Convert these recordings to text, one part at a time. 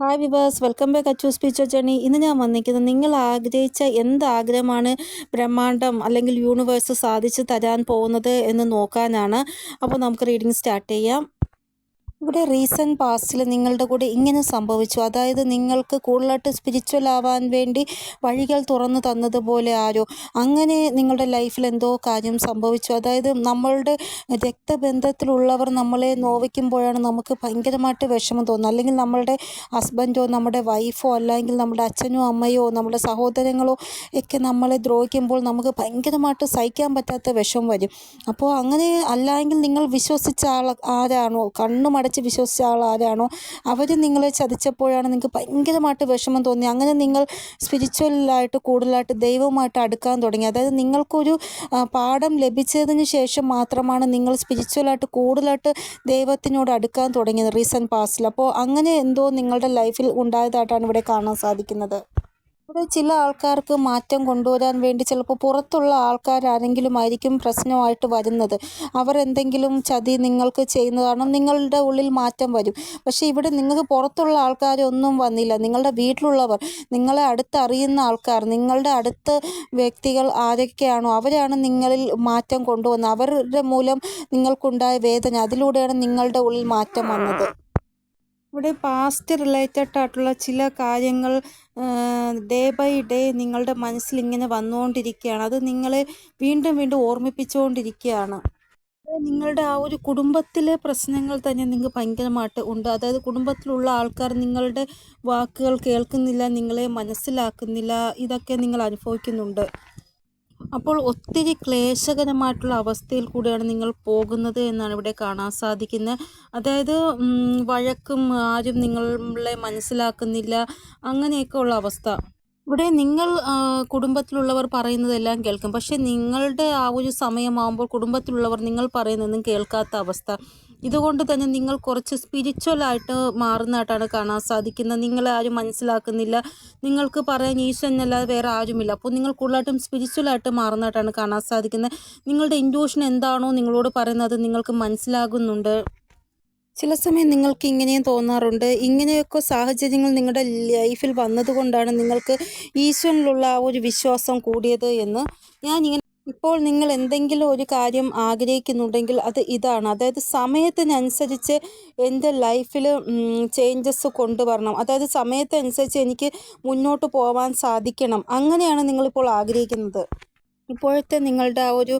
Hi viewers welcome back Achu സ്പീച്ചർ journey ഇന്ന് ഞാൻ വന്നിരിക്കുന്നത് നിങ്ങൾ ആഗ്രഹിച്ച എന്ത് ആഗ്രഹമാണ് ബ്രഹ്മാണ്ടം അല്ലെങ്കിൽ യൂണിവേഴ്സ് സാധിച്ചു തരാൻ പോകുന്നത് എന്ന് നോക്കാനാണ്. അപ്പോൾ നമുക്ക് റീഡിങ് സ്റ്റാർട്ട് ചെയ്യാം. ഇവിടെ റീസെന്റ് പാസ്റ്റിൽ നിങ്ങളുടെ കൂടെ ഇങ്ങനെ സംഭവിച്ചു. അതായത് നിങ്ങൾക്ക് കൂടുതലായിട്ട് സ്പിരിച്വൽ ആവാൻ വേണ്ടി വഴികൾ തുറന്നു തന്നതുപോലെ ആരോ? അങ്ങനെ നിങ്ങളുടെ ലൈഫിൽ എന്തോ കാര്യം സംഭവിച്ചു. അതായത് നമ്മളുടെ രക്തബന്ധത്തിലുള്ളവർ നമ്മളെ നോവിക്കുമ്പോഴാണ് നമുക്ക് ഭയങ്കരമായിട്ട് വിഷമം തോന്നുന്നത്. അല്ലെങ്കിൽ നമ്മളുടെ ഹസ്ബൻഡോ നമ്മുടെ വൈഫോ അല്ലെങ്കിൽ നമ്മുടെ അച്ഛനോ അമ്മയോ നമ്മുടെ സഹോദരങ്ങളോ ഒക്കെ നമ്മളെ ദ്രോഹിക്കുമ്പോൾ നമുക്ക് ഭയങ്കരമായിട്ട് സഹിക്കാൻ പറ്റാത്ത വിഷമം വരും. അപ്പോൾ അങ്ങനെ അല്ലെങ്കിൽ നിങ്ങൾ വിശ്വസിച്ച ആൾ ആരാണോ? കണ്ണു മടച്ച് വിശ്വസിച്ച ആരാണോ അവർ നിങ്ങളെ ചതിച്ചപ്പോഴാണ് നിങ്ങൾക്ക് ഭയങ്കരമായിട്ട് വിഷമം തോന്നി അങ്ങനെ നിങ്ങൾ സ്പിരിച്വലായിട്ട് കൂടുതലായിട്ട് ദൈവമായിട്ട് അടുക്കാൻ തുടങ്ങി. അതായത് നിങ്ങൾക്കൊരു പാഠം ലഭിച്ചതിന് ശേഷം മാത്രമാണ് നിങ്ങൾ സ്പിരിച്വലായിട്ട് കൂടുതലായിട്ട് ദൈവത്തിനോട് അടുക്കാൻ തുടങ്ങിയത്. റീസെന്റ് പാസ്റ്റിൽ അപ്പോൾ അങ്ങനെ എന്തോ നിങ്ങളുടെ ലൈഫിൽ ഉണ്ടായതായിട്ടാണ് ഇവിടെ കാണാൻ സാധിക്കുന്നത്. ഇവിടെ ചില ആൾക്കാർക്ക് മാറ്റം കൊണ്ടുവരാൻ വേണ്ടി ചിലപ്പോൾ പുറത്തുള്ള ആൾക്കാരാരെങ്കിലും ആയിരിക്കും പ്രശ്നമായിട്ട് വരുന്നത്. അവരെന്തെങ്കിലും ചതി നിങ്ങൾക്ക് ചെയ്യുന്നതാണ് നിങ്ങളുടെ ഉള്ളിൽ മാറ്റം വരും. പക്ഷേ ഇവിടെ നിങ്ങൾക്ക് പുറത്തുള്ള ആൾക്കാരൊന്നും വന്നില്ല. നിങ്ങളുടെ വീട്ടിലുള്ളവർ നിങ്ങളെ അടുത്തറിയുന്ന ആൾക്കാർ നിങ്ങളുടെ അടുത്ത വ്യക്തികൾ ആരൊക്കെയാണോ അവരാണ് നിങ്ങളിൽ മാറ്റം കൊണ്ടുവന്നത്. അവരുടെ മൂലം നിങ്ങൾക്കുണ്ടായ വേദന അതിലൂടെയാണ് നിങ്ങളുടെ ഉള്ളിൽ മാറ്റം വന്നത്. ഇവിടെ പാസ്റ്റ് റിലേറ്റഡ് ആയിട്ടുള്ള ചില കാര്യങ്ങൾ ഡേ ബൈ ഡേ നിങ്ങളുടെ മനസ്സിൽ ഇങ്ങനെ വന്നുകൊണ്ടിരിക്കുകയാണ്. അത് നിങ്ങളെ വീണ്ടും വീണ്ടും ഓർമ്മിപ്പിച്ചുകൊണ്ടിരിക്കുകയാണ്. നിങ്ങളുടെ ആ ഒരു കുടുംബത്തിലെ പ്രശ്നങ്ങൾ തന്നെ നിങ്ങൾക്ക് ഭയങ്കരമായിട്ട് ഉണ്ട്. അതായത് കുടുംബത്തിലുള്ള ആൾക്കാർ നിങ്ങളുടെ വാക്കുകൾ കേൾക്കുന്നില്ല നിങ്ങളെ മനസ്സിലാക്കുന്നില്ല ഇതൊക്കെ നിങ്ങൾ അനുഭവിക്കുന്നുണ്ട്. അപ്പോൾ ഒത്തിരി ക്ലേശകരമായിട്ടുള്ള അവസ്ഥയിൽ കൂടിയാണ് നിങ്ങൾ പോകുന്നത് എന്നാണ് ഇവിടെ കാണാൻ സാധിക്കുന്നത്. അതായത് വഴക്കും ആരും നിങ്ങളെ മനസ്സിലാക്കുന്നില്ല അങ്ങനെയൊക്കെ ഉള്ള അവസ്ഥ. ഇവിടെ നിങ്ങൾ കുടുംബത്തിലുള്ളവർ പറയുന്നതെല്ലാം കേൾക്കും. പക്ഷെ നിങ്ങളുടെ ആ ഒരു സമയമാകുമ്പോൾ കുടുംബത്തിലുള്ളവർ നിങ്ങൾ പറയുന്നതൊന്നും കേൾക്കാത്ത അവസ്ഥ. ഇതുകൊണ്ട് തന്നെ നിങ്ങൾ കുറച്ച് സ്പിരിച്വലായിട്ട് മാറുന്നതായിട്ടാണ് കാണാൻ സാധിക്കുന്നത്. നിങ്ങളെ ആരും മനസ്സിലാക്കുന്നില്ല. നിങ്ങൾക്ക് പറയാൻ ഈശ്വരൻ അല്ലാതെ വേറെ ആരുമില്ല. അപ്പോൾ നിങ്ങൾ കൂടുതലായിട്ടും സ്പിരിച്വലായിട്ട് മാറുന്നതായിട്ടാണ് കാണാൻ സാധിക്കുന്നത്. നിങ്ങളുടെ ഇൻഡ്യൂഷൻ എന്താണോ നിങ്ങളോട് പറയുന്നത് നിങ്ങൾക്ക് മനസ്സിലാകുന്നുണ്ട്. ചില സമയം നിങ്ങൾക്ക് ഇങ്ങനെയും തോന്നാറുണ്ട്. ഇങ്ങനെയൊക്കെ സാഹചര്യങ്ങൾ നിങ്ങളുടെ ലൈഫിൽ വന്നതുകൊണ്ടാണ് നിങ്ങൾക്ക് ഈശ്വരനിലുള്ള ആ ഒരു വിശ്വാസം കൂടിയത് എന്ന് ഞാൻ ഇങ്ങനെ ഇപ്പോൾ നിങ്ങൾ എന്തെങ്കിലും ഒരു കാര്യം ആഗ്രഹിക്കുന്നുണ്ടെങ്കിൽ അത് ഇതാണ്. അതായത് സമയത്തിനനുസരിച്ച് എന്റെ ലൈഫിൽ ചേഞ്ചസ് കൊണ്ടുവരണം. അതായത് സമയത്തനുസരിച്ച് എനിക്ക് മുന്നോട്ട് പോകാൻ സാധിക്കണം. അങ്ങനെയാണ് നിങ്ങളിപ്പോൾ ആഗ്രഹിക്കുന്നത്. ഇപ്പോഴത്തെ നിങ്ങളുടെ ആ ഒരു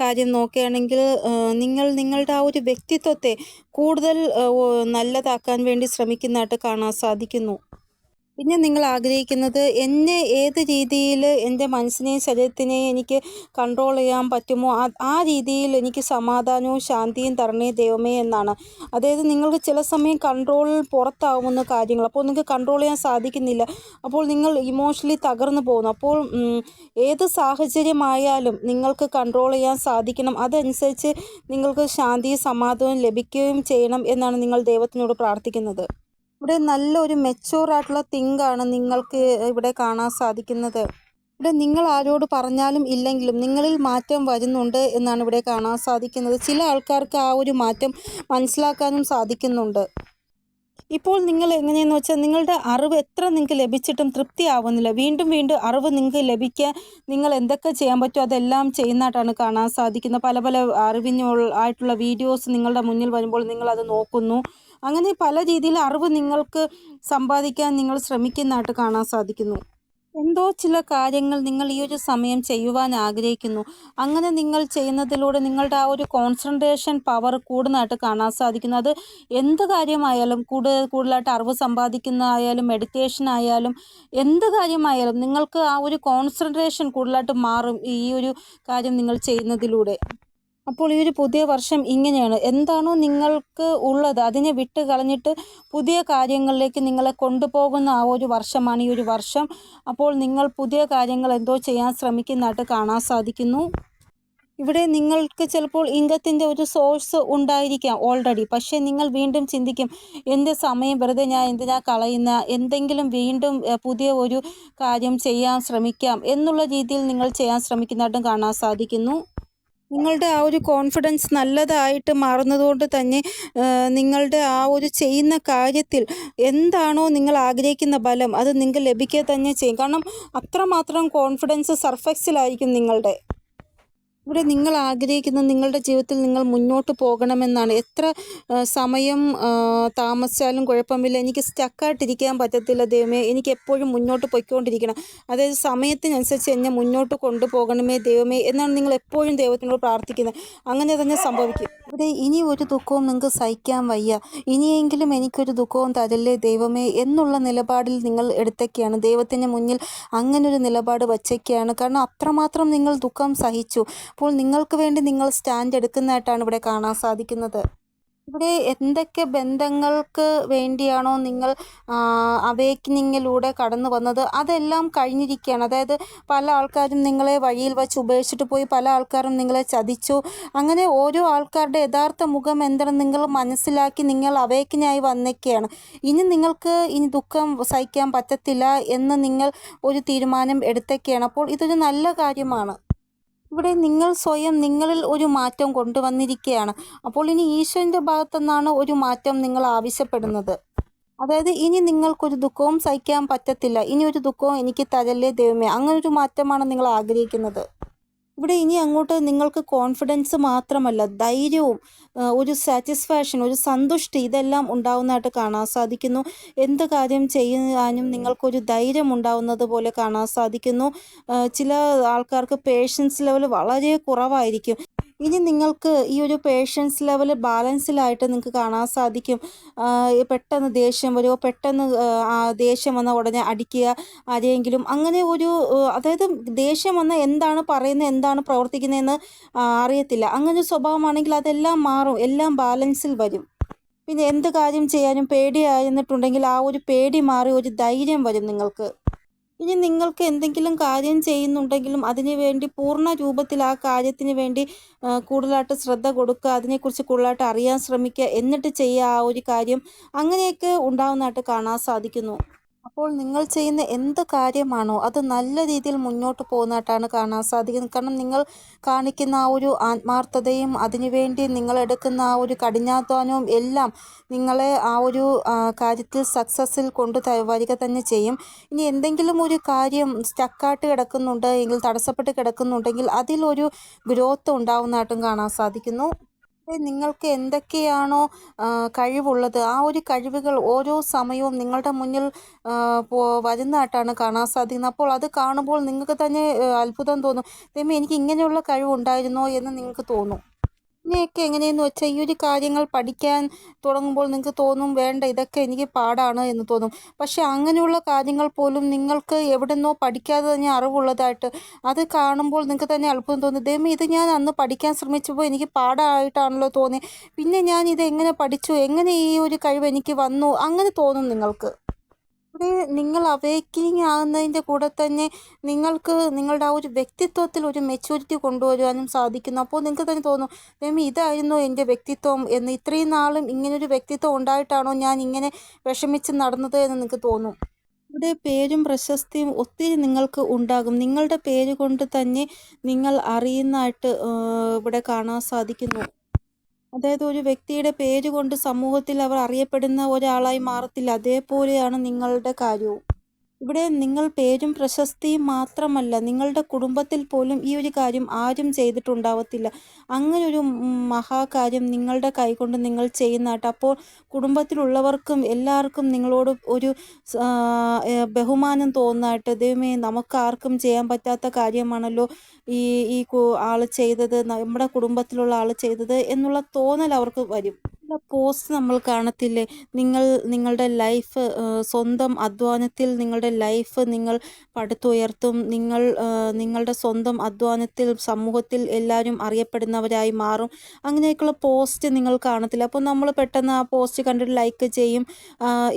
കാര്യം നോക്കുകയാണെങ്കിൽ നിങ്ങൾ നിങ്ങളുടെ ആ ഒരു വ്യക്തിത്വത്തെ കൂടുതൽ നല്ലതാക്കാൻ വേണ്ടി ശ്രമിക്കുന്നതായിട്ട് കാണാൻ സാധിക്കുന്നു. പിന്നെ നിങ്ങൾ ആഗ്രഹിക്കുന്നത് എന്നെ ഏത് രീതിയിൽ എന്റെ മനസ്സിനെയും ശരീരത്തിനെയും എനിക്ക് കൺട്രോൾ ചെയ്യാൻ പറ്റുമോ? ആ രീതിയിൽ എനിക്ക് സമാധാനവും ശാന്തിയും തരണേ ദൈവമേ എന്നാണ്. അതായത് നിങ്ങൾക്ക് ചില സമയം കൺട്രോൾ പുറത്താവുന്ന കാര്യങ്ങൾ. അപ്പോൾ നിങ്ങൾക്ക് കൺട്രോൾ ചെയ്യാൻ സാധിക്കുന്നില്ല. അപ്പോൾ നിങ്ങൾ ഇമോഷണലി തകർന്നു പോകുന്നു. അപ്പോൾ ഏത് സാഹചര്യമായാലും നിങ്ങൾക്ക് കൺട്രോൾ ചെയ്യാൻ സാധിക്കണം. അതനുസരിച്ച് നിങ്ങൾക്ക് ശാന്തിയും സമാധാനവും ലഭിക്കുകയും ചെയ്യണം എന്നാണ് നിങ്ങൾ ദൈവത്തിനോട് പ്രാർത്ഥിക്കുന്നത്. ഇവിടെ നല്ലൊരു മെച്ചൂർ ആയിട്ടുള്ള തിങ്കാണ് നിങ്ങൾക്ക് ഇവിടെ കാണാൻ സാധിക്കുന്നത്. ഇവിടെ നിങ്ങൾ ആരോട് പറഞ്ഞാലും ഇല്ലെങ്കിലും നിങ്ങളിൽ മാറ്റം വരുന്നുണ്ട് എന്നാണ് ഇവിടെ കാണാൻ സാധിക്കുന്നത്. ചില ആൾക്കാർക്ക് ആ ഒരു മാറ്റം മനസ്സിലാക്കാനും സാധിക്കുന്നുണ്ട്. ഇപ്പോൾ നിങ്ങൾ എങ്ങനെയെന്ന് വെച്ചാൽ നിങ്ങളുടെ അറിവ് എത്ര നിങ്ങൾക്ക് ലഭിച്ചിട്ടും തൃപ്തിയാവുന്നില്ല. വീണ്ടും വീണ്ടും അറിവ് നിങ്ങൾക്ക് ലഭിക്കാൻ നിങ്ങൾ എന്തൊക്കെ ചെയ്യാൻ പറ്റുമോ അതെല്ലാം ചെയ്യുന്നതായിട്ടാണ് കാണാൻ സാധിക്കുന്നത്. പല പല അറിവിനുള്ള ആയിട്ടുള്ള വീഡിയോസ് നിങ്ങളുടെ മുന്നിൽ വരുമ്പോൾ നിങ്ങൾ അത് നോക്കുന്നു. അങ്ങനെ പല രീതിയിൽ അറിവ് നിങ്ങൾക്ക് സമ്പാദിക്കാൻ നിങ്ങൾ ശ്രമിക്കുന്നതായിട്ട് കാണാൻ സാധിക്കുന്നു. എന്തോ ചില കാര്യങ്ങൾ നിങ്ങൾ ഈ ഒരു സമയം ചെയ്യുവാൻ ആഗ്രഹിക്കുന്നു. അങ്ങനെ നിങ്ങൾ ചെയ്യുന്നതിലൂടെ നിങ്ങളുടെ ആ ഒരു കോൺസെൻട്രേഷൻ പവർ കൂടുന്നതായിട്ട് കാണാൻ സാധിക്കുന്നു. അത് എന്ത് കാര്യമായാലും കൂടുതൽ കൂടുതലായിട്ട് അറിവ് സമ്പാദിക്കുന്നതായാലും മെഡിറ്റേഷൻ ആയാലും എന്ത് കാര്യമായാലും നിങ്ങൾക്ക് ആ ഒരു കോൺസെൻട്രേഷൻ കൂടുതലായിട്ട് മാറും ഈ ഒരു കാര്യം നിങ്ങൾ ചെയ്യുന്നതിലൂടെ. അപ്പോൾ ഈ ഒരു പുതിയ വർഷം ഇങ്ങനെയാണ്. എന്താണോ നിങ്ങൾക്ക് ഉള്ളത് അതിനെ വിട്ട് കളഞ്ഞിട്ട് പുതിയ കാര്യങ്ങളിലേക്ക് നിങ്ങളെ കൊണ്ടുപോകുന്ന ആ ഒരു വർഷമാണ് ഈ ഒരു വർഷം. അപ്പോൾ നിങ്ങൾ പുതിയ കാര്യങ്ങൾ എന്തോ ചെയ്യാൻ ശ്രമിക്കുന്നതായിട്ട് കാണാൻ സാധിക്കുന്നു. ഇവിടെ നിങ്ങൾക്ക് ചിലപ്പോൾ ഇൻകത്തിന്റെ ഒരു സോഴ്സ് ഉണ്ടായിരിക്കാം ഓൾറെഡി പക്ഷേ നിങ്ങൾ വീണ്ടും ചിന്തിക്കും എന്റെ സമയം വെറുതെ ഞാൻ എന്തിനാ കളയുന്ന? എന്തെങ്കിലും വീണ്ടും പുതിയ ഒരു കാര്യം ചെയ്യാൻ ശ്രമിക്കാം എന്നുള്ള രീതിയിൽ നിങ്ങൾ ചെയ്യാൻ ശ്രമിക്കുന്നതായിട്ടും കാണാൻ സാധിക്കുന്നു. നിങ്ങളുടെ ആ ഒരു കോൺഫിഡൻസ് നല്ലതായിട്ട് മാറുന്നതുകൊണ്ട് തന്നെ നിങ്ങളുടെ ആ ഒരു ചെയ്യുന്ന കാര്യത്തിൽ എന്താണോ നിങ്ങൾ ആഗ്രഹിക്കുന്ന ബലം അത് നിങ്ങൾക്ക് ലഭിക്കുക തന്നെ ചെയ്യും. കാരണം അത്രമാത്രം കോൺഫിഡൻസ് സർഫക്സിലായിരിക്കും നിങ്ങളുടെ. ഇവിടെ നിങ്ങൾ ആഗ്രഹിക്കുന്ന നിങ്ങളുടെ ജീവിതത്തിൽ നിങ്ങൾ മുന്നോട്ട് പോകണമെന്നാണ്. എത്ര സമയം താമസിച്ചാലും കുഴപ്പമില്ല. എനിക്ക് സ്റ്റക്കായിട്ടിരിക്കാൻ പറ്റത്തില്ല ദൈവമേ. എനിക്ക് എപ്പോഴും മുന്നോട്ട് പോയിക്കൊണ്ടിരിക്കണം. അതായത് സമയത്തിനനുസരിച്ച് എന്നെ മുന്നോട്ട് കൊണ്ടുപോകണമേ ദൈവമേ എന്നാണ് നിങ്ങൾ എപ്പോഴും ദൈവത്തിനോട് പ്രാർത്ഥിക്കുന്നത്. അങ്ങനെ തന്നെ സംഭവിക്കും. ഇവിടെ ഇനി ഒരു ദുഃഖവും നിങ്ങൾക്ക് സഹിക്കാൻ വയ്യ. ഇനിയെങ്കിലും എനിക്കൊരു ദുഃഖവും തരല്ലേ ദൈവമേ എന്നുള്ള നിലപാടിൽ നിങ്ങൾ എടുത്തൊക്കെയാണ് ദൈവത്തിന് മുന്നിൽ അങ്ങനൊരു നിലപാട് വച്ചൊക്കെയാണ് കാരണം അത്രമാത്രം നിങ്ങൾ ദുഃഖം സഹിച്ചു. അപ്പോൾ നിങ്ങൾക്ക് വേണ്ടി നിങ്ങൾ സ്റ്റാൻഡ് എടുക്കുന്നതായിട്ടാണ് ഇവിടെ കാണാൻ സാധിക്കുന്നത്. ഇവിടെ എന്തൊക്കെ ബന്ധങ്ങൾക്ക് വേണ്ടിയാണോ നിങ്ങൾ അവേക്കനിങ്ങിലൂടെ കടന്നു വന്നത്? അതെല്ലാം കഴിഞ്ഞിരിക്കുകയാണ്. അതായത് പല ആൾക്കാരും നിങ്ങളെ വഴിയിൽ വച്ച് ഉപേക്ഷിച്ചിട്ട് പോയി പല ആൾക്കാരും നിങ്ങളെ ചതിച്ചു. അങ്ങനെ ഓരോ ആൾക്കാരുടെ യഥാർത്ഥ മുഖം എന്താണെന്ന് നിങ്ങൾ മനസ്സിലാക്കി നിങ്ങൾ അവേക്കിനായി വന്നേക്കെയാണ്. ഇനി നിങ്ങൾക്ക് ഇനി ദുഃഖം സഹിക്കാൻ പറ്റത്തില്ല എന്ന് നിങ്ങൾ ഒരു തീരുമാനം എടുത്തൊക്കെയാണ്. അപ്പോൾ ഇതൊരു നല്ല കാര്യമാണ്. ഇവിടെ നിങ്ങൾ സ്വയം നിങ്ങളിൽ ഒരു മാറ്റം കൊണ്ടുവന്നിരിക്കുകയാണ്. അപ്പോൾ ഇനി ഈശ്വരന്റെ ഭാഗത്തുനിന്നാണ് ഒരു മാറ്റം നിങ്ങൾ ആവശ്യപ്പെടുന്നത്. അതായത് ഇനി നിങ്ങൾക്കൊരു ദുഃഖവും സഹിക്കാൻ പറ്റത്തില്ല. ഇനി ഒരു ദുഃഖവും എനിക്ക് തരല്ലേ ദൈവമേ. അങ്ങനൊരു മാറ്റമാണ് നിങ്ങൾ ആഗ്രഹിക്കുന്നത്. ഇവിടെ ഇനി അങ്ങോട്ട് നിങ്ങൾക്ക് കോൺഫിഡൻസ് മാത്രമല്ല ധൈര്യവും ഒരു സാറ്റിസ്ഫാക്ഷൻ ഒരു സന്തുഷ്ടി ഇതെല്ലാം ഉണ്ടാവുന്നതായിട്ട് കാണാൻ സാധിക്കുന്നു. എന്ത് കാര്യം ചെയ്യാനും നിങ്ങൾക്കൊരു ധൈര്യം ഉണ്ടാവുന്നത് പോലെ കാണാൻ സാധിക്കുന്നു. ചില ആൾക്കാർക്ക് പേഷ്യൻസ് ലെവൽ വളരെ കുറവായിരിക്കും. ഇനി നിങ്ങൾക്ക് ഈ ഒരു പേഷ്യൻസ് ലെവൽ ബാലൻസിലായിട്ട് നിങ്ങൾക്ക് കാണാൻ സാധിക്കും. പെട്ടെന്ന് ദേഷ്യം വരുമോ പെട്ടെന്ന് ദേഷ്യം വന്ന ഉടനെ അടിക്കുക ആരെയെങ്കിലും അങ്ങനെ ഒരു അതായത് ദേഷ്യം വന്ന എന്താണ് പറയുന്നത് എന്താണ് പ്രവർത്തിക്കുന്നതെന്ന് അറിയത്തില്ല. അങ്ങനെ സ്വഭാവമാണെങ്കിൽ അതെല്ലാം മാറും എല്ലാം ബാലൻസിൽ വരും. പിന്നെ എന്ത് കാര്യം ചെയ്യാനും പേടിയായിരുന്നിട്ടുണ്ടെങ്കിൽ ആ ഒരു പേടി മാറി ഒരു ധൈര്യം വരും നിങ്ങൾക്ക്. ഇനി നിങ്ങൾക്ക് എന്തെങ്കിലും കാര്യം ചെയ്യുന്നുണ്ടെങ്കിലും അതിനു വേണ്ടി പൂർണ രൂപത്തിൽ ആ കാര്യത്തിന് വേണ്ടി കൂടുതലായിട്ട് ശ്രദ്ധ കൊടുക്കുക അതിനെക്കുറിച്ച് കൂടുതലായിട്ട് അറിയാൻ ശ്രമിക്കുക എന്നിട്ട് ചെയ്യുക ആ ഒരു കാര്യം അങ്ങനെയൊക്കെ ഉണ്ടാവുന്നതായിട്ട് കാണാൻ സാധിക്കുന്നു. അപ്പോൾ നിങ്ങൾ ചെയ്യുന്ന എന്ത് കാര്യമാണോ അത് നല്ല രീതിയിൽ മുന്നോട്ട് പോകുന്നതായിട്ടാണ് കാണാൻ സാധിക്കുന്നത്. കാരണം നിങ്ങൾ കാണിക്കുന്ന ആ ഒരു ആത്മാർത്ഥതയും അതിനുവേണ്ടി നിങ്ങൾ എടുക്കുന്ന ആ ഒരു കഠിനാധ്വാനവും എല്ലാം നിങ്ങളെ ആ ഒരു കാര്യത്തിൽ സക്സസ്സിൽ കൊണ്ട് വരിക തന്നെ ചെയ്യും. ഇനി എന്തെങ്കിലും ഒരു കാര്യം സ്റ്റക്കായിട്ട് കിടക്കുന്നുണ്ട് എങ്കിൽ തടസ്സപ്പെട്ട് കിടക്കുന്നുണ്ടെങ്കിൽ അതിലൊരു ഗ്രോത്ത് ഉണ്ടാവുന്നതായിട്ടും കാണാൻ സാധിക്കുന്നു. നിങ്ങൾക്ക് എന്തൊക്കെയാണോ കഴിവുള്ളത് ആ ഒരു കഴിവുകൾ ഓരോ സമയവും നിങ്ങളുടെ മുന്നിൽ വരുന്നതായിട്ടാണ് കാണാൻ സാധിക്കുന്നത്. അപ്പോൾ അത് കാണുമ്പോൾ നിങ്ങൾക്ക് തന്നെ അത്ഭുതം തോന്നും. ദൈവമേ എനിക്ക് ഇങ്ങനെയുള്ള കഴിവുണ്ടായിരുന്നോ എന്ന് നിങ്ങൾക്ക് തോന്നും. പിന്നെയൊക്കെ എങ്ങനെയെന്ന് വെച്ചാൽ ഈ ഒരു കാര്യങ്ങൾ പഠിക്കാൻ തുടങ്ങുമ്പോൾ നിങ്ങൾക്ക് തോന്നും വേണ്ട ഇതൊക്കെ എനിക്ക് പാടാണ് എന്ന് തോന്നും. പക്ഷേ അങ്ങനെയുള്ള കാര്യങ്ങൾ പോലും നിങ്ങൾക്ക് എവിടെന്നോ പഠിക്കാതെ തന്നെ അറിവുള്ളതായിട്ട് അത് കാണുമ്പോൾ നിങ്ങൾക്ക് തന്നെ അത്ഭുതം തോന്നും. ദൈവം ഇത് ഞാൻ അന്ന് പഠിക്കാൻ ശ്രമിച്ചപ്പോൾ എനിക്ക് പാടായിട്ടാണല്ലോ തോന്നി പിന്നെ ഞാൻ ഇത് എങ്ങനെ പഠിച്ചു? എങ്ങനെ ഈ ഒരു കഴിവ് എനിക്ക് വന്നു? അങ്ങനെ തോന്നും നിങ്ങൾക്ക്. ഇവിടെ നിങ്ങൾ അവേക്കിനിങ് ആകുന്നതിന്റെ കൂടെ തന്നെ നിങ്ങൾക്ക് നിങ്ങളുടെ ആ ഒരു വ്യക്തിത്വത്തിൽ ഒരു മെച്യൂരിറ്റി കൊണ്ടുവരുവാനും സാധിക്കുന്നു. അപ്പോൾ നിങ്ങൾക്ക് തന്നെ തോന്നും മേമി ഇതായിരുന്നു എന്റെ വ്യക്തിത്വം എന്ന് ഇത്രയും നാളും ഇങ്ങനൊരു വ്യക്തിത്വം ഉണ്ടായിട്ടാണോ ഞാൻ ഇങ്ങനെ വിഷമിച്ച് നടന്നത് എന്ന് നിങ്ങൾക്ക് തോന്നും? ഇവിടെ പേരും പ്രശസ്തിയും ഒത്തിരി നിങ്ങൾക്ക് ഉണ്ടാകും. നിങ്ങളുടെ പേര് കൊണ്ട് തന്നെ നിങ്ങൾ അറിയുന്നതായിട്ട് ഇവിടെ കാണാൻ സാധിക്കുന്നു. അതായത് ഒരു വ്യക്തിയുടെ പേര് കൊണ്ട് സമൂഹത്തിൽ അവർ അറിയപ്പെടുന്ന ഒരാളായി മാറത്തില്ല. അതേപോലെയാണ് നിങ്ങളുടെ കാര്യവും. ഇവിടെ നിങ്ങൾ പേരും പ്രശസ്തിയും മാത്രമല്ല നിങ്ങളുടെ കുടുംബത്തിൽ പോലും ഈ ഒരു കാര്യം ആരും ചെയ്തിട്ടുണ്ടാവത്തില്ല. അങ്ങനൊരു മഹാകാര്യം നിങ്ങളുടെ കൈകൊണ്ട് നിങ്ങൾ ചെയ്യുന്നതായിട്ട്. അപ്പോൾ കുടുംബത്തിലുള്ളവർക്കും എല്ലാവർക്കും നിങ്ങളോട് ഒരു ബഹുമാനം തോന്നായിട്ട് ദൈവമേ നമുക്ക് ആർക്കും ചെയ്യാൻ പറ്റാത്ത കാര്യമാണല്ലോ ഈ ഈ ആൾ ചെയ്തത് നമ്മുടെ കുടുംബത്തിലുള്ള ആൾ ചെയ്തത് എന്നുള്ള തോന്നൽ അവർക്ക് വരും. പോസ്റ്റ് നമ്മൾ കാണത്തില്ലേ? നിങ്ങൾ നിങ്ങളുടെ ലൈഫ് സ്വന്തം അധ്വാനത്തിൽ നിങ്ങളുടെ ലൈഫ് നിങ്ങൾ പടുത്തുയർത്തും. നിങ്ങൾ നിങ്ങളുടെ സ്വന്തം അധ്വാനത്തിൽ സമൂഹത്തിൽ എല്ലാവരും അറിയപ്പെടുന്നവരായി മാറും. അങ്ങനെയൊക്കെയുള്ള പോസ്റ്റ് നിങ്ങൾ കാണത്തില്ല? അപ്പോൾ നമ്മൾ പെട്ടെന്ന് ആ പോസ്റ്റ് കണ്ടിട്ട് ലൈക്ക് ചെയ്യും.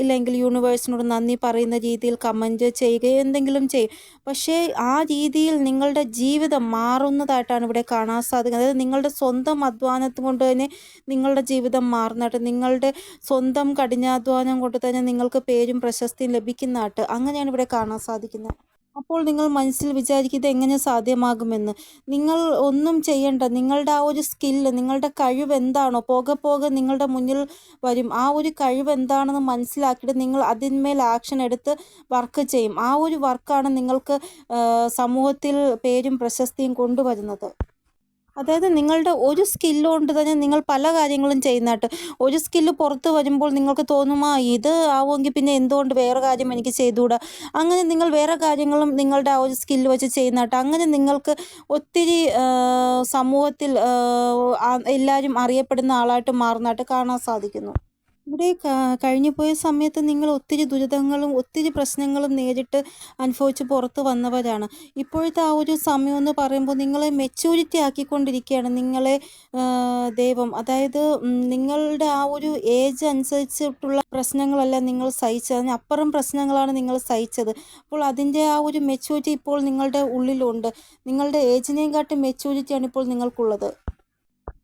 ഇല്ലെങ്കിൽ യൂണിവേഴ്സിനോട് നന്ദി പറയുന്ന രീതിയിൽ കമന്റ് ചെയ്യുക എന്തെങ്കിലും ചെയ്യും. പക്ഷേ ആ രീതിയിൽ നിങ്ങളുടെ ജീവിതം മാറുന്നതായിട്ടാണ് ഇവിടെ കാണാൻ സാധിക്കുന്നത്. അതായത് നിങ്ങളുടെ സ്വന്തം അധ്വാനത്തും കൊണ്ട് തന്നെ നിങ്ങളുടെ ജീവിതം മാറുന്നതായിട്ട് നിങ്ങളുടെ സ്വന്തം കഠിനാധ്വാനം കൊണ്ട് തന്നെ നിങ്ങൾക്ക് പേരും പ്രശസ്തിയും ലഭിക്കുന്നതായിട്ട് അങ്ങനെയാണ് ഇവിടെ കാണാൻ സാധിക്കുന്നത്. അപ്പോൾ നിങ്ങൾ മനസ്സിൽ വിചാരിക്കുന്നത് എങ്ങനെ സാധ്യമാകുമെന്ന്. നിങ്ങൾ ഒന്നും ചെയ്യേണ്ട നിങ്ങളുടെ ആ ഒരു സ്കില്ല് നിങ്ങളുടെ കഴിവ് എന്താണോ പോകെ പോകെ നിങ്ങളുടെ മുന്നിൽ വരും. ആ ഒരു കഴിവ് എന്താണെന്ന് മനസ്സിലാക്കിയിട്ട് നിങ്ങൾ അതിന്മേൽ ആക്ഷൻ എടുത്ത് വർക്ക് ചെയ്യും. ആ ഒരു വർക്കാണ് നിങ്ങൾക്ക് സമൂഹത്തിൽ പേരും പ്രശസ്തിയും കൊണ്ടുവരുന്നത്. അതായത് നിങ്ങളുടെ ഒരു സ്കില്ല് കൊണ്ട് തന്നെ നിങ്ങൾ പല കാര്യങ്ങളും ചെയ്യുന്നതായിട്ട്. ഒരു സ്കില്ല് പുറത്ത് വരുമ്പോൾ നിങ്ങൾക്ക് തോന്നും ആ ഇത് ആവുമെങ്കിൽ പിന്നെ എന്തുകൊണ്ട് വേറെ കാര്യം എനിക്ക് ചെയ്തുകൂടാ? അങ്ങനെ നിങ്ങൾ വേറെ കാര്യങ്ങളും നിങ്ങളുടെ ആ ഒരു സ്കില്ല് വെച്ച് ചെയ്യുന്നതായിട്ട്. അങ്ങനെ നിങ്ങൾക്ക് ഒത്തിരി സമൂഹത്തിൽ എല്ലാവരും അറിയപ്പെടുന്ന ആളായിട്ട് മാറുന്നതായിട്ട് കാണാൻ സാധിക്കുന്നു. ഇവിടെ കഴിഞ്ഞു പോയ സമയത്ത് നിങ്ങൾ ഒത്തിരി ദുരിതങ്ങളും ഒത്തിരി പ്രശ്നങ്ങളും നേരിട്ട് അനുഭവിച്ച് പുറത്ത് വന്നവരാണ്. ഇപ്പോഴത്തെ ആ ഒരു സമയം എന്ന് പറയുമ്പോൾ നിങ്ങളെ മെച്യൂരിറ്റി ആക്കിക്കൊണ്ടിരിക്കുകയാണ്. നിങ്ങളെ ദൈവം അതായത് നിങ്ങളുടെ ആ ഒരു ഏജ് അനുസരിച്ചിട്ടുള്ള പ്രശ്നങ്ങളല്ല നിങ്ങൾ സഹിച്ചത്. അപ്പുറം പ്രശ്നങ്ങളാണ് നിങ്ങൾ സഹിച്ചത്. അപ്പോൾ അതിന്റെ ആ ഒരു മെച്യൂരിറ്റി ഇപ്പോൾ നിങ്ങളുടെ ഉള്ളിലുണ്ട്. നിങ്ങളുടെ ഏജിനെയും കാട്ടി മെച്യൂരിറ്റിയാണ് ഇപ്പോൾ നിങ്ങൾക്കുള്ളത്.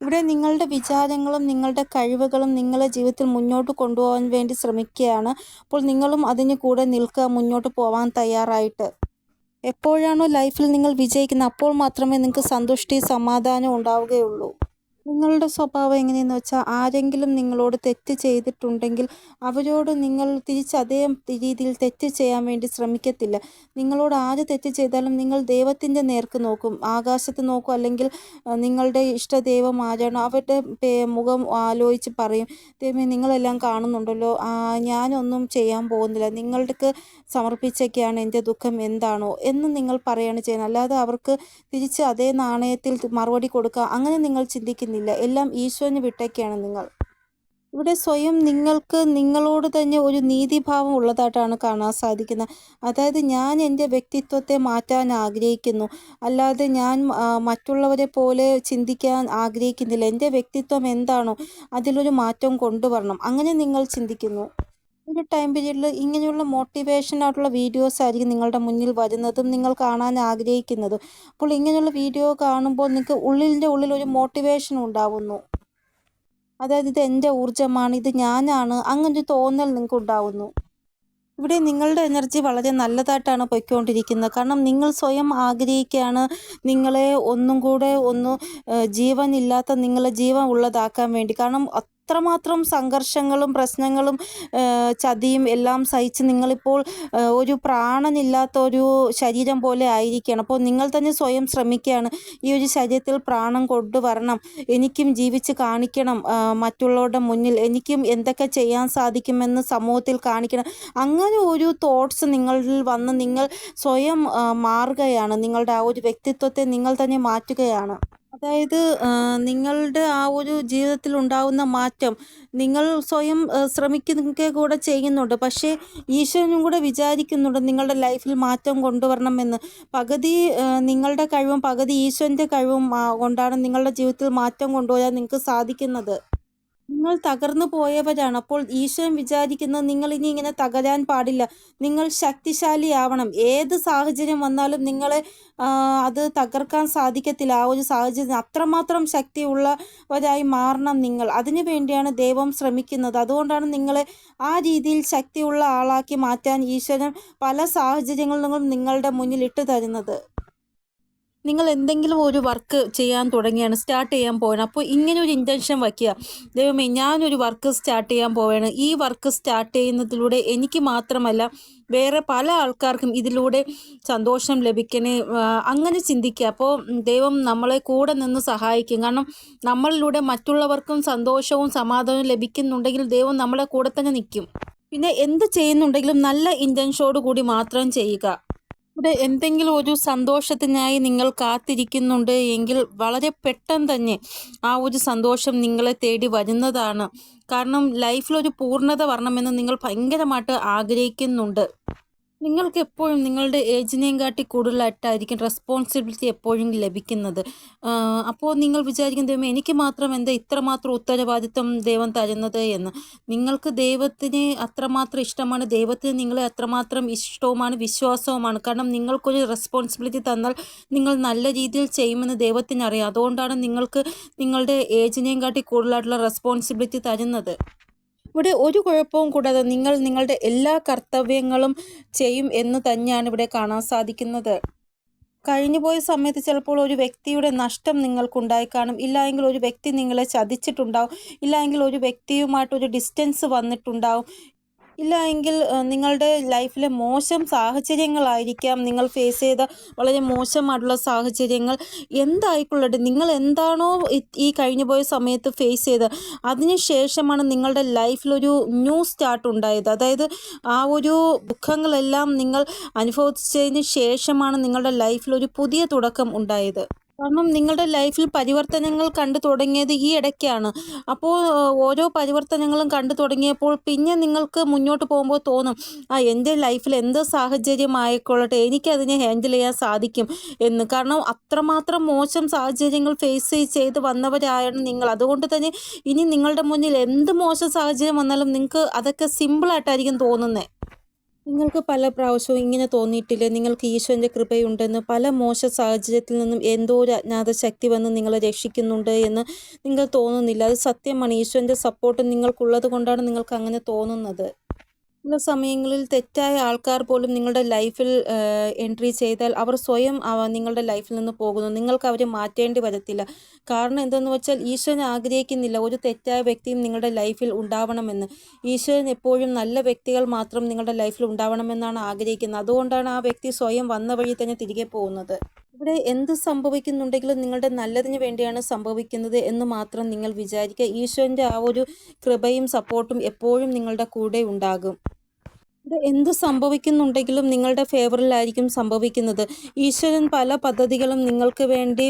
ഇവിടെ നിങ്ങളുടെ വിചാരങ്ങളും നിങ്ങളുടെ കഴിവുകളും നിങ്ങളെ ജീവിതത്തിൽ മുന്നോട്ട് കൊണ്ടുപോകാൻ വേണ്ടി ശ്രമിക്കുകയാണ്. അപ്പോൾ നിങ്ങളും അതിന് കൂടെ നിൽക്കുക മുന്നോട്ട് പോകാൻ തയ്യാറായിട്ട്. എപ്പോഴാണോ ലൈഫിൽ നിങ്ങൾ വിജയിക്കുന്നത് അപ്പോൾ മാത്രമേ നിങ്ങൾക്ക് സന്തുഷ്ടി സമാധാനം ഉണ്ടാവുകയുള്ളൂ. നിങ്ങളുടെ സ്വഭാവം എങ്ങനെയെന്ന് വെച്ചാൽ ആരെങ്കിലും നിങ്ങളോട് തെറ്റ് ചെയ്തിട്ടുണ്ടെങ്കിൽ അവരോട് നിങ്ങൾ തിരിച്ച് അതേ രീതിയിൽ തെറ്റ് ചെയ്യാൻ വേണ്ടി ശ്രമിക്കത്തില്ല. നിങ്ങളോട് ആര് തെറ്റ് ചെയ്താലും നിങ്ങൾ ദൈവത്തിന്റെ നേർക്ക് നോക്കും. ആകാശത്ത് നോക്കും അല്ലെങ്കിൽ നിങ്ങളുടെ ഇഷ്ടദൈവം ആരാണോ അവരുടെ മുഖം ആലോചിച്ച് പറയും. ദൈവമേ നിങ്ങളെല്ലാം കാണുന്നുണ്ടല്ലോ. ഞാനൊന്നും ചെയ്യാൻ പോകുന്നില്ല. നിങ്ങൾക്ക് സമർപ്പിച്ചൊക്കെയാണ് എന്റെ ദുഃഖം എന്താണോ എന്ന് നിങ്ങൾ പറയുകയാണ് ചെയ്യുന്നത്. അല്ലാതെ അവർക്ക് തിരിച്ച് അതേ നാണയത്തിൽ മറുപടി കൊടുക്കുക. അങ്ങനെ നിങ്ങൾ ചിന്തിക്കുന്നില്ല. ചെയ്യുന്നില്ല എല്ലാം ഈശോന് വിട്ടേക്കാണ് നിങ്ങൾ. ഇവിടെ സ്വയം നിങ്ങൾക്ക് നിങ്ങളോട് തന്നെ ഒരു നീതിഭാവം ഉള്ളതായിട്ടാണ് കാണാൻ സാധിക്കുന്നത്. അതായത് ഞാൻ എന്റെ വ്യക്തിത്വത്തെ മാറ്റാൻ ആഗ്രഹിക്കുന്നു. അല്ലാതെ ഞാൻ മറ്റുള്ളവരെ പോലെ ചിന്തിക്കാൻ ആഗ്രഹിക്കുന്നില്ല. എന്റെ വ്യക്തിത്വം എന്താണോ അതിലൊരു മാറ്റം കൊണ്ടുവരണം. അങ്ങനെ നിങ്ങൾ ചിന്തിക്കുന്നു. ഒരു ടൈം പീരീഡിൽ ഇങ്ങനെയുള്ള മോട്ടിവേഷൻ ആയിട്ടുള്ള വീഡിയോസ് ആയിരിക്കും നിങ്ങളുടെ മുന്നിൽ വരുന്നതും നിങ്ങൾ കാണാൻ ആഗ്രഹിക്കുന്നതും. അപ്പോൾ ഇങ്ങനെയുള്ള വീഡിയോ കാണുമ്പോൾ നിങ്ങൾക്ക് ഉള്ളിന്റെ ഉള്ളിൽ ഒരു മോട്ടിവേഷൻ ഉണ്ടാവുന്നു. അതായത് ഇത് എന്റെ ഊർജമാണ് ഇത് ഞാനാണ് അങ്ങനൊരു തോന്നൽ നിങ്ങൾക്ക് ഉണ്ടാവുന്നു. ഇവിടെ നിങ്ങളുടെ എനർജി വളരെ നല്ലതായിട്ടാണ് പോയിക്കൊണ്ടിരിക്കുന്നത്. കാരണം നിങ്ങൾ സ്വയം ആഗ്രഹിക്കുകയാണ് നിങ്ങളെ ഒന്നും കൂടെ ഒന്ന് ജീവനില്ലാത്ത നിങ്ങളെ ജീവൻ ഉള്ളതാക്കാൻ വേണ്ടി. കാരണം അത്രമാത്രം സംഘർഷങ്ങളും പ്രശ്നങ്ങളും ചതിയും എല്ലാം സഹിച്ച് നിങ്ങളിപ്പോൾ ഒരു പ്രാണനില്ലാത്ത ഒരു ശരീരം പോലെ ആയിരിക്കുകയാണ്. അപ്പോൾ നിങ്ങൾ തന്നെ സ്വയം ശ്രമിക്കുകയാണ്. ഈ ഒരു ശരീരത്തിൽ പ്രാണം കൊണ്ടുവരണം. എനിക്കും ജീവിച്ച് കാണിക്കണം മറ്റുള്ളവരുടെ മുന്നിൽ. എനിക്കും എന്തൊക്കെ ചെയ്യാൻ സാധിക്കുമെന്ന് സമൂഹത്തിൽ കാണിക്കണം. അങ്ങനെ ഒരു തോട്ട്സ് നിങ്ങളിൽ വന്ന് നിങ്ങൾ സ്വയം മാറുകയാണ്. നിങ്ങളുടെ ആ ഒരു വ്യക്തിത്വത്തെ നിങ്ങൾ തന്നെ മാറ്റുകയാണ്. അതായത് നിങ്ങളുടെ ആ ഒരു ജീവിതത്തിൽ ഉണ്ടാവുന്ന മാറ്റം നിങ്ങൾ സ്വയം ശ്രമിക്കുക കൂടെ ചെയ്യുന്നുണ്ട്. പക്ഷേ ഈശ്വരനും കൂടെ വിചാരിക്കുന്നുണ്ട് നിങ്ങളുടെ ലൈഫിൽ മാറ്റം കൊണ്ടുവരണമെന്ന്. പകുതി നിങ്ങളുടെ കഴിവും പകുതി ഈശ്വരന്റെ കഴിവും കൊണ്ടാണ് നിങ്ങളുടെ ജീവിതത്തിൽ മാറ്റം കൊണ്ടുവരാൻ നിങ്ങൾക്ക് സാധിക്കുന്നത്. നിങ്ങൾ തകർന്നു പോയവരാണ്. അപ്പോൾ ഈശ്വരൻ വിചാരിക്കുന്നത് നിങ്ങൾ ഇനി ഇങ്ങനെ തകരാൻ പാടില്ല. നിങ്ങൾ ശക്തിശാലിയാവണം. ഏത് സാഹചര്യം വന്നാലും നിങ്ങളെ അത് തകർക്കാൻ സാധിക്കത്തില്ല. ആ ഒരു സാഹചര്യം അത്രമാത്രം ശക്തിയുള്ളവരായി മാറണം നിങ്ങൾ. അതിനു വേണ്ടിയാണ് ദൈവം ശ്രമിക്കുന്നത്. അതുകൊണ്ടാണ് നിങ്ങളെ ആ രീതിയിൽ ശക്തിയുള്ള ആളാക്കി മാറ്റാൻ ഈശ്വരൻ പല സാഹചര്യങ്ങളിലും നിങ്ങളുടെ മുന്നിൽ ഇട്ട് തരുന്നത് നിങ്ങൾ എന്തെങ്കിലും ഒരു വർക്ക് ചെയ്യാൻ തുടങ്ങിയാണ് സ്റ്റാർട്ട് ചെയ്യാൻ പോകണം അപ്പോൾ ഇങ്ങനെ ഒരു ഇന്റൻഷൻ വയ്ക്കുക ദൈവമേ ഞാനൊരു വർക്ക് സ്റ്റാർട്ട് ചെയ്യാൻ പോവുകയാണ് ഈ വർക്ക് സ്റ്റാർട്ട് ചെയ്യുന്നതിലൂടെ എനിക്ക് മാത്രമല്ല വേറെ പല ആൾക്കാർക്കും ഇതിലൂടെ സന്തോഷം ലഭിക്കണേ അങ്ങനെ ചിന്തിക്കുക. അപ്പോൾ ദൈവം നമ്മളെ കൂടെ നിന്ന് സഹായിക്കും. കാരണം നമ്മളിലൂടെ മറ്റുള്ളവർക്കും സന്തോഷവും സമാധാനവും ലഭിക്കുന്നുണ്ടെങ്കിൽ ദൈവം നമ്മളെ കൂടെ തന്നെ നിൽക്കും. പിന്നെ എന്ത് ചെയ്യുന്നുണ്ടെങ്കിലും നല്ല ഇന്റൻഷോട് കൂടി മാത്രം ചെയ്യുക. ഇവിടെ എന്തെങ്കിലും ഒരു സന്തോഷത്തിനായി നിങ്ങൾ കാത്തിരിക്കുന്നുണ്ട് എങ്കിൽ വളരെ പെട്ടെന്ന് തന്നെ ആ ഒരു സന്തോഷം നിങ്ങളെ തേടി വരുന്നതാണ്. കാരണം ലൈഫിൽ ലൈഫിലൊരു പൂർണത വരണമെന്ന് നിങ്ങൾ ഭയങ്കരമായിട്ട് ആഗ്രഹിക്കുന്നുണ്ട്. നിങ്ങൾക്ക് എപ്പോഴും നിങ്ങളുടെ ഏജിനെയും കാട്ടി കൂടുതലായിട്ടായിരിക്കും റെസ്പോൺസിബിലിറ്റി എപ്പോഴും ലഭിക്കുന്നത്. അപ്പോൾ നിങ്ങൾ വിചാരിക്കും ദൈവം എനിക്ക് മാത്രം എന്താ ഇത്രമാത്രം ഉത്തരവാദിത്വം ദൈവം തരുന്നത് എന്ന്? നിങ്ങൾക്ക് ദൈവത്തിനെ അത്രമാത്രം ഇഷ്ടമാണ് ദൈവത്തിന് നിങ്ങളെ അത്രമാത്രം ഇഷ്ടവുമാണ് വിശ്വാസവുമാണ്. കാരണം നിങ്ങൾക്കൊരു റെസ്പോൺസിബിലിറ്റി തന്നാൽ നിങ്ങൾ നല്ല രീതിയിൽ ചെയ്യുമെന്ന് ദൈവത്തിനറിയാം. അതുകൊണ്ടാണ് നിങ്ങൾക്ക് നിങ്ങളുടെ ഏജിനെയും കാട്ടി കൂടുതലായിട്ടുള്ള റെസ്പോൺസിബിലിറ്റി തരുന്നത്. ഇവിടെ ഒരു കുഴപ്പവും കൂടാതെ നിങ്ങൾ നിങ്ങളുടെ എല്ലാ കർത്തവ്യങ്ങളും ചെയ്യും എന്ന് തന്നെയാണ് ഇവിടെ കാണാൻ സാധിക്കുന്നത്. കഴിഞ്ഞുപോയ സമയത്ത് ചിലപ്പോൾ ഒരു വ്യക്തിയുടെ നഷ്ടം നിങ്ങൾക്കുണ്ടായി കാണും. ഇല്ലായെങ്കിൽ ഒരു വ്യക്തി നിങ്ങളെ ചതിച്ചിട്ടുണ്ടാവും. ഇല്ലായെങ്കിൽ ഒരു വ്യക്തിയുമായിട്ടൊരു ഡിസ്റ്റൻസ് വന്നിട്ടുണ്ടാവും. ഇല്ല എങ്കിൽ നിങ്ങളുടെ ലൈഫിലെ മോശം സാഹചര്യങ്ങളായിരിക്കാം. നിങ്ങൾ ഫേസ് ചെയ്ത വളരെ മോശമായിട്ടുള്ള സാഹചര്യങ്ങൾ. എന്തായിക്കൊള്ളട്ടെ നിങ്ങൾ എന്താണോ ഈ കഴിഞ്ഞു പോയ സമയത്ത് ഫേസ് ചെയ്തത് അതിന് ശേഷമാണ് നിങ്ങളുടെ ലൈഫിലൊരു ന്യൂ സ്റ്റാർട്ട് ഉണ്ടായത്. അതായത് ആ ഒരു ദുഃഖങ്ങളെല്ലാം നിങ്ങൾ അനുഭവിച്ചതിന് ശേഷമാണ് നിങ്ങളുടെ ലൈഫിലൊരു പുതിയ തുടക്കം ഉണ്ടായത്. കാരണം നിങ്ങളുടെ ലൈഫിൽ പരിവർത്തനങ്ങൾ കണ്ടു തുടങ്ങിയത് ഈ ഇടയ്ക്കാണ്. അപ്പോൾ ഓരോ പരിവർത്തനങ്ങളും കണ്ടു തുടങ്ങിയപ്പോൾ പിന്നെ നിങ്ങൾക്ക് മുന്നോട്ട് പോകുമ്പോൾ തോന്നും ആ എന്റെ ലൈഫിൽ എന്ത് സാഹചര്യം ആയിക്കൊള്ളട്ടെ എനിക്കതിനെ ഹാൻഡിൽ ചെയ്യാൻ സാധിക്കും എന്ന്. കാരണം അത്രമാത്രം മോശം സാഹചര്യങ്ങൾ ഫേസ് ചെയ്ത് വന്നവരായാണ് നിങ്ങൾ. അതുകൊണ്ട് തന്നെ ഇനി നിങ്ങളുടെ മുന്നിൽ എന്ത് മോശം സാഹചര്യം വന്നാലും നിങ്ങൾക്ക് അതൊക്കെ സിമ്പിളായിട്ടായിരിക്കും തോന്നുന്നത് നിങ്ങൾക്ക് പല പ്രാവശ്യവും ഇങ്ങനെ തോന്നിയിട്ടില്ല? നിങ്ങൾക്ക് ഈശോന്റെ കൃപയുണ്ടെന്ന് പല മോശ സാഹചര്യത്തിൽ നിന്നും എന്തോ ഒരു അജ്ഞാത ശക്തി വന്ന് നിങ്ങളെ രക്ഷിക്കുന്നുണ്ട് എന്ന് നിങ്ങൾ തോന്നുന്നില്ല. അത് സത്യമാണ്. ഈശോന്റെ സപ്പോർട്ട് നിങ്ങൾക്കുള്ളത് കൊണ്ടാണ് നിങ്ങൾക്ക് അങ്ങനെ തോന്നുന്നത്. ചില സമയങ്ങളിൽ തെറ്റായ ആൾക്കാർ പോലും നിങ്ങളുടെ ലൈഫിൽ എൻട്രി ചെയ്താൽ അവർ സ്വയം നിങ്ങളുടെ ലൈഫിൽ നിന്ന് പോകുന്നു. നിങ്ങൾക്ക് അവരെ മാറ്റേണ്ടി വരത്തില്ല. കാരണം എന്തെന്ന് വെച്ചാൽ ഈശ്വരൻ ആഗ്രഹിക്കുന്നില്ല ഒരു തെറ്റായ വ്യക്തിയും നിങ്ങളുടെ ലൈഫിൽ ഉണ്ടാവണമെന്ന്. ഈശ്വരൻ എപ്പോഴും നല്ല വ്യക്തികൾ മാത്രം നിങ്ങളുടെ ലൈഫിൽ ഉണ്ടാവണമെന്നാണ് ആഗ്രഹിക്കുന്നത്. അതുകൊണ്ടാണ് ആ വ്യക്തി സ്വയം വന്ന വഴി തന്നെ തിരികെ പോകുന്നത്. ഇവിടെ എന്ത് സംഭവിക്കുന്നുണ്ടെങ്കിലും നിങ്ങളുടെ നല്ലതിന് വേണ്ടിയാണ് സംഭവിക്കുന്നത് എന്ന് മാത്രം നിങ്ങൾ വിചാരിക്കുക. ഈശ്വരന്റെ ആ ഒരു കൃപയും സപ്പോർട്ടും എപ്പോഴും നിങ്ങളുടെ കൂടെ ഉണ്ടാകും. ഇത് എന്ത് സംഭവിക്കുന്നുണ്ടെങ്കിലും നിങ്ങളുടെ ഫേവറിലായിരിക്കും സംഭവിക്കുന്നത്. ഈശ്വരൻ പല പദ്ധതികളും നിങ്ങൾക്ക് വേണ്ടി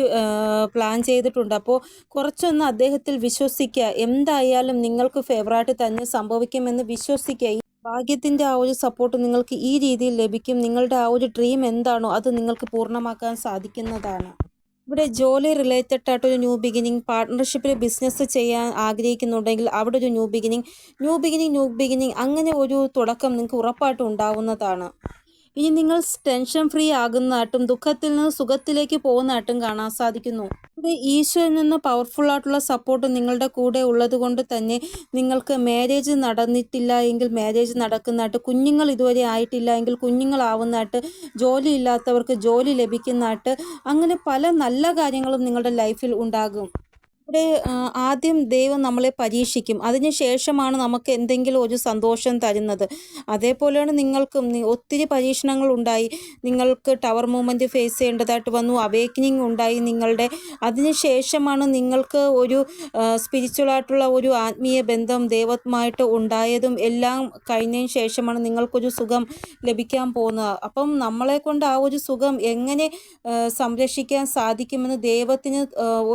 പ്ലാൻ ചെയ്തിട്ടുണ്ട്. അപ്പോൾ കുറച്ചൊന്ന് അദ്ദേഹത്തിൽ വിശ്വസിക്കുക. എന്തായാലും നിങ്ങൾക്ക് ഫേവറായിട്ട് തന്നെ സംഭവിക്കുമെന്ന് വിശ്വസിക്കുക. ഭാഗ്യത്തിന്റെ ആ ഒരു സപ്പോർട്ട് നിങ്ങൾക്ക് ഈ രീതിയിൽ ലഭിക്കും. നിങ്ങളുടെ ആ ഒരു ഡ്രീം എന്താണോ അത് നിങ്ങൾക്ക് പൂർണമാക്കാൻ സാധിക്കുന്നതാണ്. ഇവിടെ ജോലി റിലേറ്റഡ് ആയിട്ട് ഒരു ന്യൂ ബിഗിനിങ് പാർട്ട്ണർഷിപ്പിൽ ബിസിനസ് ചെയ്യാൻ ആഗ്രഹിക്കുന്നുണ്ടെങ്കിൽ അവിടെ ഒരു new beginning new beginning new beginning അങ്ങനെ ഒരു തുടക്കം നിങ്ങൾക്ക് ഉറപ്പായിട്ടും ഉണ്ടാവുന്നതാണ്. ഇനി നിങ്ങൾ ടെൻഷൻ ഫ്രീ ആകുന്നതായിട്ടും ദുഃഖത്തിൽ നിന്ന് സുഖത്തിലേക്ക് പോകുന്നതായിട്ടും കാണാൻ സാധിക്കുന്നു. ഇവിടെ ഈശോയിൽ നിന്ന് പവർഫുൾ ആയിട്ടുള്ള സപ്പോർട്ട് നിങ്ങളുടെ കൂടെ ഉള്ളത് കൊണ്ട് തന്നെ നിങ്ങൾക്ക് മാരേജ് നടന്നിട്ടില്ല എങ്കിൽ മാരേജ് നടക്കുന്നതായിട്ട് കുഞ്ഞുങ്ങൾ ഇതുവരെ ആയിട്ടില്ല എങ്കിൽ കുഞ്ഞുങ്ങളാവുന്നതായിട്ട് ജോലി ഇല്ലാത്തവർക്ക് ജോലി ലഭിക്കുന്നതായിട്ട് അങ്ങനെ പല നല്ല കാര്യങ്ങളും നിങ്ങളുടെ ലൈഫിൽ ഉണ്ടാകും. ഇവിടെ ആദ്യം ദൈവം നമ്മളെ പരീക്ഷിക്കും. അതിന് ശേഷമാണ് നമുക്ക് എന്തെങ്കിലും ഒരു സന്തോഷം തരുന്നത്. അതേപോലെയാണ് നിങ്ങൾക്കും. ഒത്തിരി പരീക്ഷണങ്ങൾ ഉണ്ടായി. നിങ്ങൾക്ക് ടവർ മൂവ്മെന്റ് ഫേസ് ചെയ്യേണ്ടതായിട്ട് വന്നു. അവേക്കനിങ് ഉണ്ടായി നിങ്ങളുടെ. അതിന് ശേഷമാണ് നിങ്ങൾക്ക് ഒരു സ്പിരിച്വലായിട്ടുള്ള ഒരു ആത്മീയ ബന്ധം ദൈവമായിട്ട് ഉണ്ടായതും എല്ലാം കഴിഞ്ഞതിന് ശേഷമാണ് നിങ്ങൾക്കൊരു സുഖം ലഭിക്കാൻ പോകുന്നത്. അപ്പം നമ്മളെ കൊണ്ട് ആ ഒരു സുഖം എങ്ങനെ സംരക്ഷിക്കാൻ സാധിക്കുമെന്ന് ദൈവത്തിന്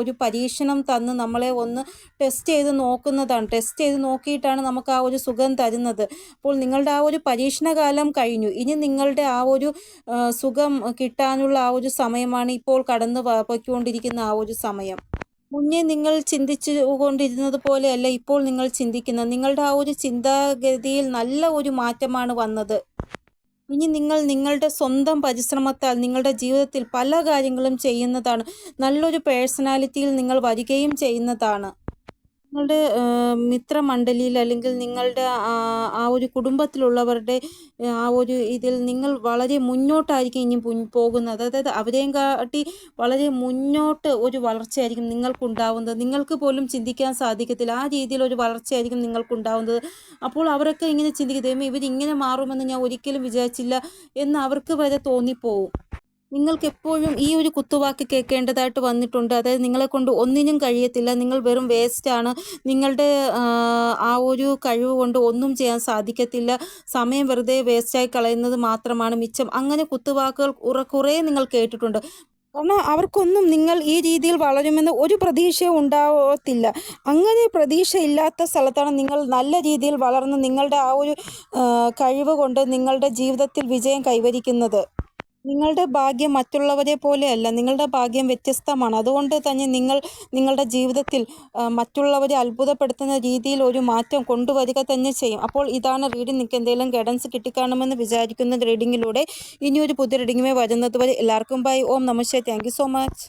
ഒരു പരീക്ഷണം തന്നു വന്ന് നമ്മളെ ഒന്ന് ടെസ്റ്റ് ചെയ്ത് നോക്കുന്നതാണ്. ടെസ്റ്റ് ചെയ്ത് നോക്കിയിട്ടാണ് നമുക്ക് ആ ഒരു സുഖം തരുന്നത്. അപ്പോൾ നിങ്ങളുടെ ആ ഒരു പരീക്ഷണകാലം കഴിഞ്ഞു. ഇനി നിങ്ങളുടെ ആ ഒരു സുഖം കിട്ടാനുള്ള ആ ഒരു സമയമാണ് ഇപ്പോൾ കടന്നു പോയിക്കൊണ്ടിരിക്കുന്ന ആ ഒരു സമയം. മുന്നേ നിങ്ങൾ ചിന്തിച്ചു കൊണ്ടിരുന്നത് പോലെയല്ല ഇപ്പോൾ നിങ്ങൾ ചിന്തിക്കുന്നത്. നിങ്ങളുടെ ആ ഒരു ചിന്താഗതിയിൽ നല്ല ഒരു മാറ്റമാണ് വന്നത്. ഇനി നിങ്ങൾ നിങ്ങളുടെ സ്വന്തം പരിശ്രമത്താൽ നിങ്ങളുടെ ജീവിതത്തിൽ പല കാര്യങ്ങളും ചെയ്യുന്നതാണ്. നല്ലൊരു പേഴ്സണാലിറ്റിയിൽ നിങ്ങൾ വരികയും ചെയ്യുന്നതാണ്. നിങ്ങളുടെ മിത്രമണ്ഡലിയിൽ അല്ലെങ്കിൽ നിങ്ങളുടെ ആ ഒരു കുടുംബത്തിലുള്ളവരുടെ ആ ഒരു ഇതിൽ നിങ്ങൾ വളരെ മുന്നോട്ടായിരിക്കും ഇനി പോകുന്നത്. അതായത് അവരെയും കാട്ടി വളരെ മുന്നോട്ട് ഒരു വളർച്ചയായിരിക്കും നിങ്ങൾക്കുണ്ടാവുന്നത്. നിങ്ങൾക്ക് പോലും ചിന്തിക്കാൻ സാധിക്കത്തില്ല. ആ രീതിയിൽ ഒരു വളർച്ചയായിരിക്കും നിങ്ങൾക്കുണ്ടാവുന്നത്. അപ്പോൾ അവരൊക്കെ ഇങ്ങനെ ചിന്തിക്കും ഇവരിങ്ങനെ മാറുമെന്ന് ഞാൻ ഒരിക്കലും വിചാരിച്ചില്ല എന്ന് അവർക്ക് വരെ തോന്നിപ്പോവും. നിങ്ങൾക്ക് എപ്പോഴും ഈ ഒരു കുത്തുവാക്ക് കേൾക്കേണ്ടതായിട്ട് വന്നിട്ടുണ്ട്. അതായത് നിങ്ങളെ കൊണ്ട് ഒന്നിനും കഴിയത്തില്ല. നിങ്ങൾ വെറും വേസ്റ്റാണ് നിങ്ങളുടെ ആ ഒരു കഴിവ് കൊണ്ട് ഒന്നും ചെയ്യാൻ സാധിക്കത്തില്ല. സമയം വെറുതെ വേസ്റ്റായി കളയുന്നത് മാത്രമാണ് മിച്ചം. അങ്ങനെ കുത്തുവാക്കുകൾ കുറേ നിങ്ങൾ കേട്ടിട്ടുണ്ട്. കാരണം അവർക്കൊന്നും നിങ്ങൾ ഈ രീതിയിൽ വളരുമെന്ന് ഒരു പ്രതീക്ഷയും ഉണ്ടാവത്തില്ല. അങ്ങനെ പ്രതീക്ഷയില്ലാത്ത സ്ഥലത്താണ് നിങ്ങൾ നല്ല രീതിയിൽ വളർന്ന് നിങ്ങളുടെ ആ ഒരു കഴിവ് കൊണ്ട് നിങ്ങളുടെ ജീവിതത്തിൽ വിജയം കൈവരിക്കുന്നത്. നിങ്ങളുടെ ഭാഗ്യം മറ്റുള്ളവരെ പോലെയല്ല. നിങ്ങളുടെ ഭാഗ്യം വ്യത്യസ്തമാണ്. അതുകൊണ്ട് തന്നെ നിങ്ങൾ നിങ്ങളുടെ ജീവിതത്തിൽ മറ്റുള്ളവരെ അത്ഭുതപ്പെടുത്തുന്ന രീതിയിൽ ഒരു മാറ്റം കൊണ്ടുവരിക തന്നെ ചെയ്യും. അപ്പോൾ ഇതാണ് റീഡിംഗ് നിങ്ങൾക്ക് എന്തെങ്കിലും ഗൈഡൻസ് കിട്ടിക്കാണുമെന്ന് വിചാരിക്കുന്ന റീഡിങ്ങിലൂടെ ഇനിയൊരു പുതിയ റീഡിങ്ങുമായി വരുന്നത് വരെ എല്ലാവർക്കും bye Om namaste thank so much